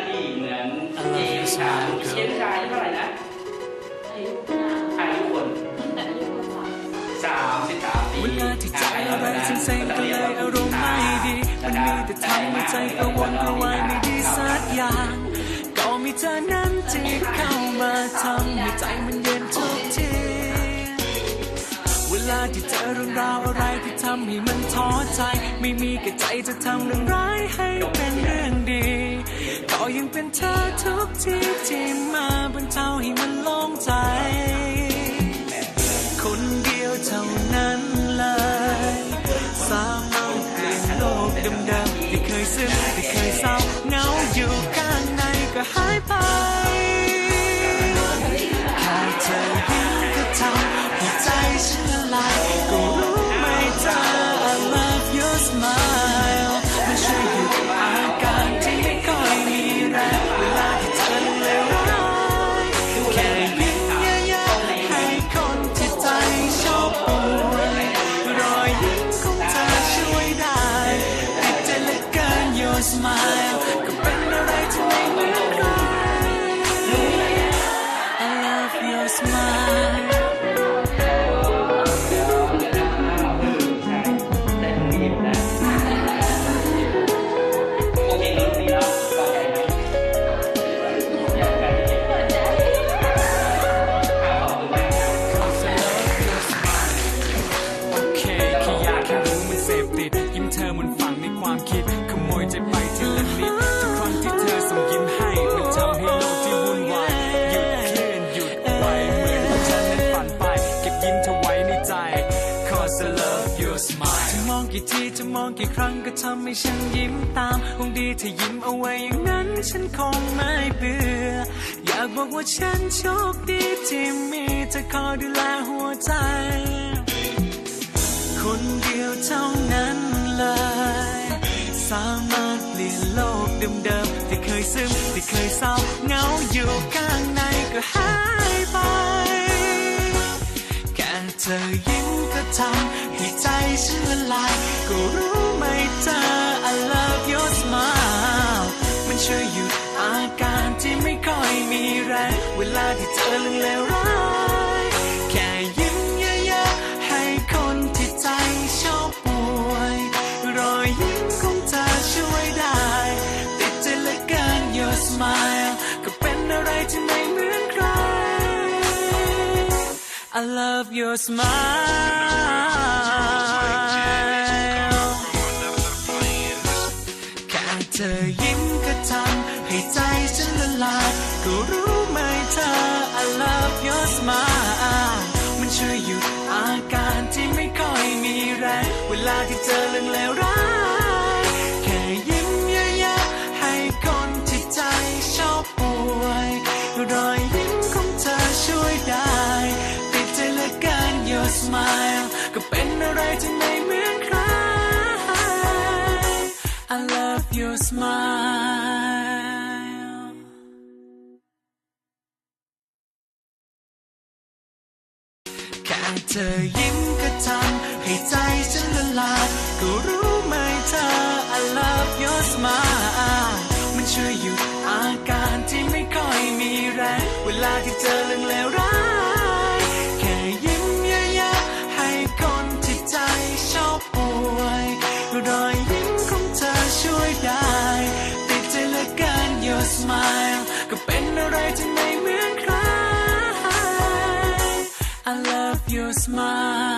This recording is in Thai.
I love your smile เชีย girl ร์ชายเท่าไหร่นะอายุห้าอายุคนแต่อายุสามสามสิบสามปีเวลาที่ใจอะไรเซ็งๆก็เลยอารมณ์ไม่ดี มันมีแต่ทำให้ใจกระวนกระวายไม่ดีสักอย่างก็มีเธอนั้นที่เข้ามาทำให้ใจมันเย็นทุกทีเวลาที่เจอเรื่องราวอะไรที่ทำให้มันท้อใจ ไม่มีกระใจจะทำเรื่องร้ายให้เป็นเรื่องดีก็ยัง เป็นเธอทุกทีที่มาบรรเทาให้มันโล่งใจ คนเดียวเท่านั้นเลย สามารถเปลี่ยนโลกเดิมๆที่เคยซึ้งที่เคยเศร้าเหงาอยู่ I love your smile จะมองกี่ทีจะมองกี่ครั้งก็ทำให้ฉันยิ้มตามคงดีถ้ายิ้มเอาไว้อย่างนั้นฉันคงไม่เบื่อ อยากบอกว่าฉันโชคดีที่มีเธอคอยดูแลหัวใจ คนเดียวเท่านั้นเลย สามารถเปลี่ยนโลกเดิมๆที่เคยซึมที่เคยเศร้า อยิ้มก็ทำให้ใจฉันละลาย ก็รู้ไหมเธอ I love your smile มันช่วยหยุดอาการที่ไม่ค่อยมีแรง เวลาที่เธอเรื่องเลวร้า I love your smile แค่เธอยิ้มก็ทำให้ใจฉันละลายก็รู้ไหมเธอ I love your smile มันช่วยหยุดอาการที่ไม่ค่อยมีแรง เวลาที่เจอเลื่อง smile แค่เธอยิ้มก็ทำให้ใจฉันละลายก็รู้ไหมเธอ I love your smile มันช่วยหยุดอาการที่ไม่ค่อยมีแรง เวลาที่เจอเรื่องเลว smile.